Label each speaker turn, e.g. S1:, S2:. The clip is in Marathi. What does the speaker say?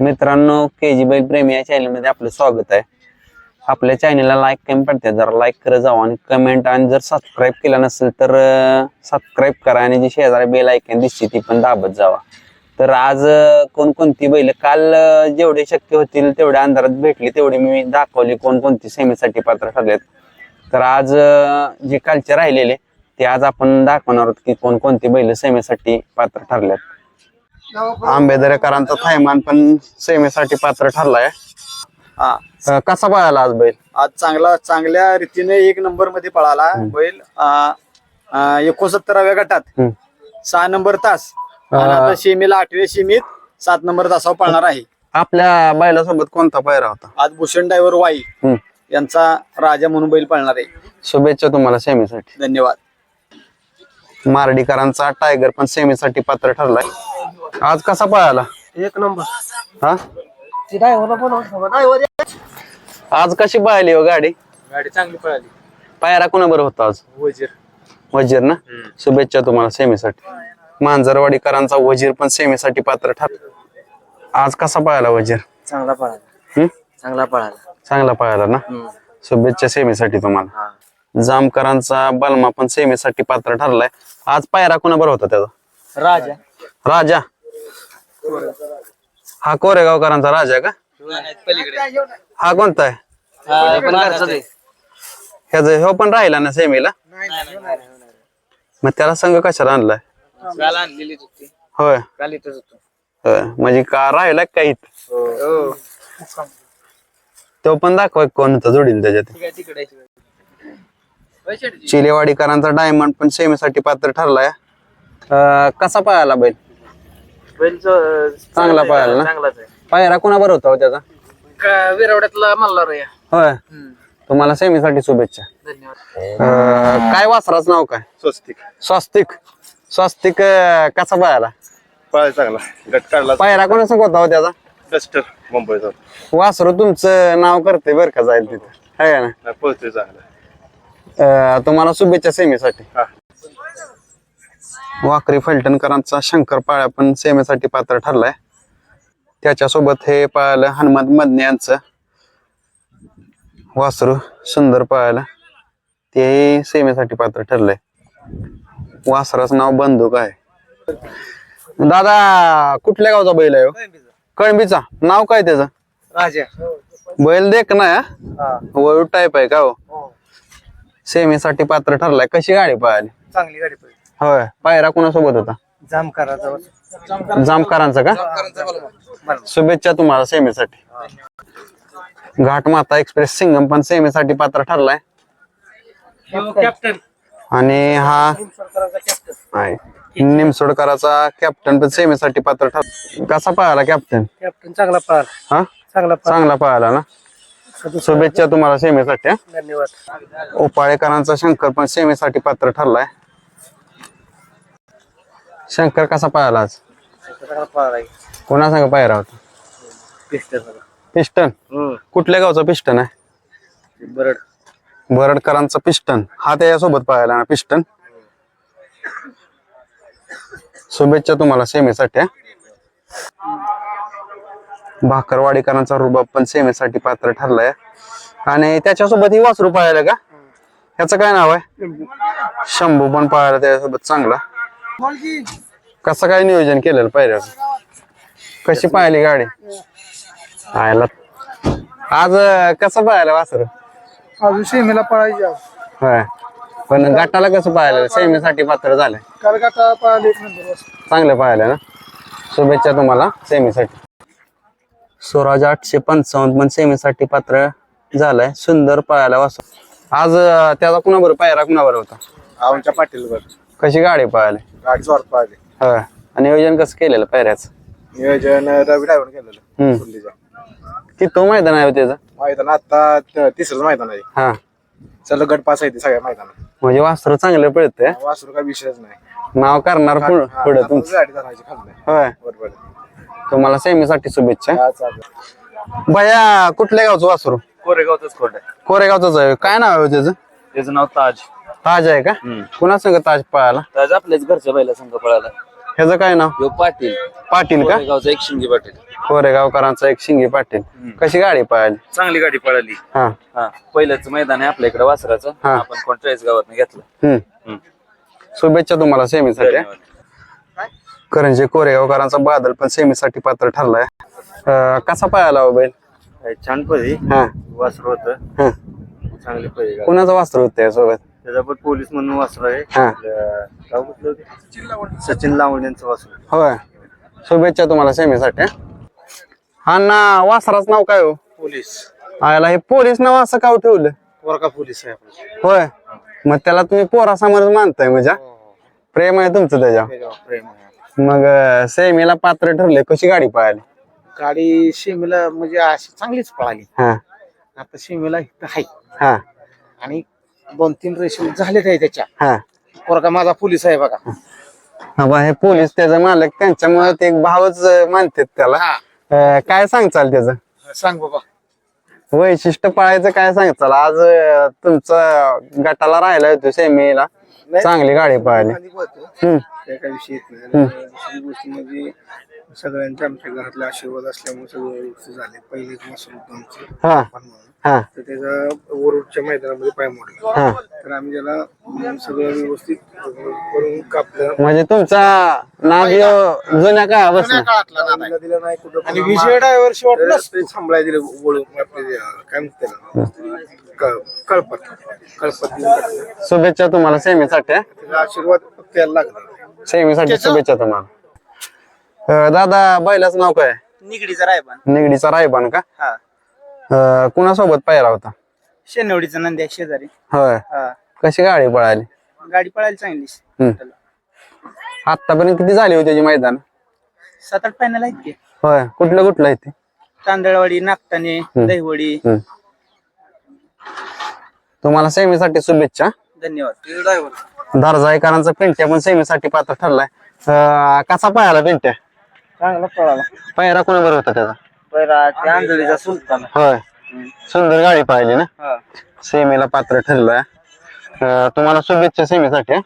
S1: मित्रांनो के जी बैल प्रेमी या चॅनलमध्ये आपलं स्वागत आहे. आपल्या चॅनलला लाईक कमी पडते जरा लाईक करत जाऊ आणि कमेंट आणि जर सबस्क्राईब केला नसेल तर सबस्क्राईब करा आणि जी शेजारी बेल ऐकून दिसते ती पण दाबत जावा. तर आज कोणकोणती बैल? काल जेवढे शक्य होतील तेवढ्या अंधारात भेटली तेवढी मी दाखवली कोणकोणती सेमीसाठी पात्र ठरलेत. तर आज जे कालचे राहिलेले ते आज आपण दाखवणार आहोत की कोणकोणती बैल सेमीसाठी पात्र ठरल्यात आंबेदरेकरांचा थायमान पण सेमीसाठी पात्र ठरलाय.
S2: हा.
S1: अं, कसा पळाला आज बैल?
S2: आज चांगला चांगल्या रीतीने एक नंबरमध्ये पळाला बैल. एकोणसत्तराव्या गटात.
S1: हम्म.
S2: सहा नंबर तास. आणि आता शेमीला आठव्या शेमीत सात नंबर तासावर पळणार आहे.
S1: आपल्या बैलासोबत कोणता पैरा होता?
S2: आज भूषण ड्रायव्हर वाई
S1: हम्म.
S2: यांचा राजा म्हणून बैल पळणार आहे.
S1: शुभेच्छा तुम्हाला सेमीसाठी
S2: धन्यवाद.
S1: मार्डीकरांचा टायगर पण सेमीसाठी पात्र ठरलाय. आज कसा पळाला?
S2: एक नंबर.
S1: हा? आज कशी पळाली हो गाडी?
S2: गाडी चांगली पळाली.
S1: पायरा कोणाबरोबर होता आज?
S2: वजीर.
S1: वजीर ना? शुभेच्छा तुम्हाला सेमीसाठी. मांजरवाडीकरांचा वजीर पण सेमीसाठी पात्र ठर आज कसा पळाला वजीर?
S2: चांगला पळाला.
S1: हम्म?
S2: चांगला पळाला.
S1: चांगला पळाला ना? शुभेच्छा सेमीसाठी तुम्हाला. जामकरांचा बलमा पण सेमीसाठी पात्र ठरलाय. आज पायरा कोणाबरोबर होता त्याचा?
S2: राजा.
S1: राजा. हा कोरेगावकरांचा राजा का? हा कोणता आहे? ह्याचा ह्यो पण राहिला ना सेमीला? मग त्याला संघ कशाला आणलाय?
S2: काल आणलेली होती
S1: होय.
S2: काल इथंच होतो.
S1: होय. म्हणजे का राहिला काही?
S2: हो.
S1: तो पण दाखवा कोण होता जोडील त्याच्यात. चिलेवाडीकरांचा डायमंड पण सेमीसाठी पात्र ठरलाय. कसा पळाला बैल? चांगला पळाला ना?
S2: चांगलाच आहे.
S1: पायरा कोणाबरोबर होता हो त्याचा?
S2: का विरवड्यातला मल्हार आहे.
S1: होय. तुम्हाला सेमीसाठी शुभेच्छा.
S2: धन्यवाद.
S1: अं, काय वासराच नाव काय?
S3: स्वस्तिक.
S1: स्वस्तिक. स्वस्तिक अं, कसा पळाला
S3: पाय चांगला. गट काढला.
S1: पायरा कोणाचा होता हो त्याचा?
S3: डस्टर मुंबईचा.
S1: वासरू तुमचं नाव करते बरं का जाईल तिथे. आहे का ना
S3: नाही, पळतोय चांगला.
S1: अं, तुम्हाला शुभेच्छा सेमीसाठी.
S3: हा.
S1: वाकरी फलटणकरांचा शंकर पाळ्या पण सेमीसाठी पात्र ठरलाय. त्याच्यासोबत हे पाळलं हनुमंत मदने यांचं वासरू सुंदर पाळायला ते सेमीसाठी पात्र ठरलंय. वासराचं नाव बंदूक आहे. दादा कुठल्या गावचा बैल आहे हो? कळंबीचा. नाव काय त्याचं?
S2: राजा.
S1: बैल देख ना वळू टाईप आहे का हो? सेमीसाठी पात्र ठरलाय. कशी गाडी पळाली
S2: चांगली गाडी पडली
S1: होय. पायरा कोणासोबत होता?
S2: जाम करा
S1: जामकरांचा का? शुभेच्छा तुम्हाला सेमीसाठी. घाटमाता एक्सप्रेस सिंगम पण सेमीसाठी पात्र ठरलाय.
S2: कॅप्टन
S1: आणि हा आहे. निमसोडकराचा कॅप्टन पण सेमीसाठी पात्र ठर कसा पळाला कॅप्टन
S2: कॅप्टन चांगला पळाला.
S1: हा?
S2: चांगला
S1: चांगला पळाला ना? शुभेच्छा. तुम्हाला सेमीसाठी हा.
S2: धन्यवाद.
S1: ओपाळेकरांचा शंकर पण सेमीसाठी पात्र ठरलाय. शंकर कसा पळाला आज? कोणा संग पायरा होता?
S2: Piston
S1: piston? कुठल्या गावचा पिस्टन आहे?
S2: बरड.
S1: बरडकरांचा पिस्टन. हा त्याच्यासोबत पाहायला ना पिस्टन. शुभेच्छा तुम्हाला सेमीसाठी हा. भाकरवाडीकरांचा रुबाब पण सेमीसाठी पात्र ठरलाय. आणि त्याच्यासोबत ही वासरू पाहायला का? ह्याचं काय नाव आहे? शंभू. पण पाहायला त्याच्यासोबत चांगला. कसं काय नियोजन केलेलं पाहिजे कशी पाहिली गाडी? पाहायला आज कसं पाहायला वासरू?
S2: अजून सेमीला पळायची
S1: होय. पण गटाला कसं पाहायला? सेमीसाठी पात्र झालंय
S2: काल गाठा पळाली एक नंबर
S1: चांगलं पाहायला ना? शुभेच्छा तुम्हाला सेमीसाठी स्वराज आठशे पंचावन्न पण सेमीसाठी पात्र झालाय. सुंदर पाहायला वास आज अं, त्याचा कुणाबरोबर पायरा कुणाबरोबर होता?
S3: आमच्या पाटीलवर
S1: कशी गाडी पाहायला
S3: गाडी जोरात पाहिजे
S1: होय आणि नियोजन कसं केलेलं पायऱ्याचं?
S3: नियोजन रवी ड्रायव्हर केलेलं.
S1: हम्म. तो मैदान आहे हो त्याचं?
S3: मैदान आता त- तिसरंच मैदान आहे.
S1: हा.
S3: चल गट पास आहे ते सगळ्या मैदानात.
S1: म्हणजे वासर चांगलं पळतंय.
S3: वासरू काय विषयच नाही.
S1: नाव करणार पुढं
S3: हा,
S1: पुढं
S3: आता
S1: तुमचं.
S3: गाडी धरायची खाल्लं
S1: होय.
S3: बरोबर.
S1: तुम्हाला सेमीसाठी शुभेच्छा.
S3: हा, चालेल.
S1: भया कुठल्या गावचं वासरू?
S2: कोरेगावच खोट आहे.
S1: कोरेगावच आहे. काय नाव आहे हो त्याचं?
S2: त्याचं नाव ताज.
S1: ताज आहे का? कुणा संग ताज पळाला
S2: ताज आपल्याच घरच्या बैला संघ पळाला.
S1: ह्याचं काय नाव?
S2: यो पाटील.
S1: पाटील का?
S2: कोरेगावचा एक शिंगे पाटील.
S1: कोरेगावकरांचा एक शिंगे पाटील. कशी गाडी पळाली?
S4: चांगली गाडी पळाली.
S1: हा.
S4: हा. पहिलंच मैदान आहे आपल्या इकडे वासराचं.
S1: हा.
S4: आपण कोणत्याच गावात घेतलं.
S1: हम्म.
S4: हम्म.
S1: शुभेच्छा तुम्हाला सेमीसाठी.
S4: धन्यवाद.
S1: करंजी कोरेगावकरांचा बादल पण सेमीसाठी पात्र ठरलाय. अं, कसा पळाला हो बैल?
S2: छान पदे
S1: हा.
S2: वासर होत.
S1: हा.
S2: चांगली पदे
S1: कुणाचं वास्त्र होतं त्यासोबत
S2: त्याचा पण पोलीस म्हणून वासर आहे.
S1: हा.
S2: होतं? सचिन लावण यांचं वासर
S1: होय. शुभेच्छा तुम्हाला सेमीसाठी हा. ना वासराचं नाव काय हो?
S3: पोलीस.
S1: आयला हे पोलीस नाव असं का हो ठेवलं?
S3: वरका पोलीस आहे आपलं.
S1: होय. मग त्याला तुम्ही पोरासमोर मानताय म्हणजे हा? प्रेम आहे तुमचं त्याच्या
S3: त्याच्यावर प्रेम आहे.
S1: मग अं, सेमीला पात्र ठरले कशी गाडी पळाली?
S3: गाडी शिमीला म्हणजे अशी चांगलीच पळाली.
S1: हा.
S3: आता शिमीला इथं आहे.
S1: हा.
S3: आणि दोन तीन रेषे झालेत आहे त्याच्या.
S1: हा.
S3: पोरगा माझा पोलीस आहे बघा.
S1: हा बा, हे पोलीस त्याचा मालक त्यांच्यामुळे ते एक भावच अं, मानतात त्याला.
S3: हा.
S1: अं, काय सांगचाल त्याचं?
S3: सांग बाबा.
S1: वैशिष्ट्य पाळायचं काय सांगचाल? आज अं, तुमचा गटाला राहिला होतो सेमीला. चांगली गाडी पळाली.
S5: आधी बोलतो
S1: हम्म.
S5: त्या काही विषय येत नाही. आणि दुसरी गोष्ट म्हणजे सगळ्यांचे आमच्या घरातले आशीर्वाद असल्यामुळे सगळं व्यवस्थित झाले. पहिले मसूर होतं आमचं.
S1: हा.
S5: पण म्हणून.
S1: हा.
S5: तर त्याचा वरुडच्या मैदानामध्ये पाय मोडला.
S1: हा.
S5: तर आम्ही त्याला अं, सगळं व्यवस्थित करून कापलं.
S1: म्हणजे तुमचा नाग ह्यो जुन्या काळापासून.
S5: आम्हाला दिलं नाही कुठं
S3: आणि विजय
S5: ते सांभाळायला दिलं वळून. आपले अं, काय म्हणते त्याला? क- कळपत. कळपत देऊन टाकलं.
S1: शुभेच्छा तुम्हाला सेमीसाठी हा.
S5: त्याचा आशीर्वाद फक्त यायला लागला
S1: सेमीसाठी शुभेच्छा तुम्हाला. अं, दादा बैलाचं नाव काय?
S6: निगडीचा रायबान.
S1: निगडीचा रायबान का?
S6: हा.
S1: अं, कुणासोबत पाहिला होता?
S6: शेनवडीचा नंदी आहे शेजारी.
S1: होय.
S6: हा.
S1: कशी गाडी पळाली?
S6: गाडी पळायला चांगली.
S1: हम्म. आतापर्यंत किती झाली होती त्याची मैदान?
S6: सात आठ फायनल आहेत की.
S1: होय. कुठलं कुठलं आहे ते?
S6: तांदळवाडी नागटाणे दहीवडी.
S1: हम्म. तुम्हाला सेमीसाठी शुभेच्छा.
S6: धन्यवाद.
S1: दर्जाईकरांचा पिंट्या पण सेमीसाठी पात्र ठरलाय. अं, कसा पाहायला पिंट्या?
S6: चांगला पळाला.
S1: पायरा कोणाबरोबर होता त्याचा?
S6: आंधळीचा सुलतान.
S1: होय. सुंदर गाडी पाहिली ना?
S6: हा.
S1: सेमीला पात्र ठरलाय अं, तुम्हाला शुभेच्छा सेमीसाठी हा.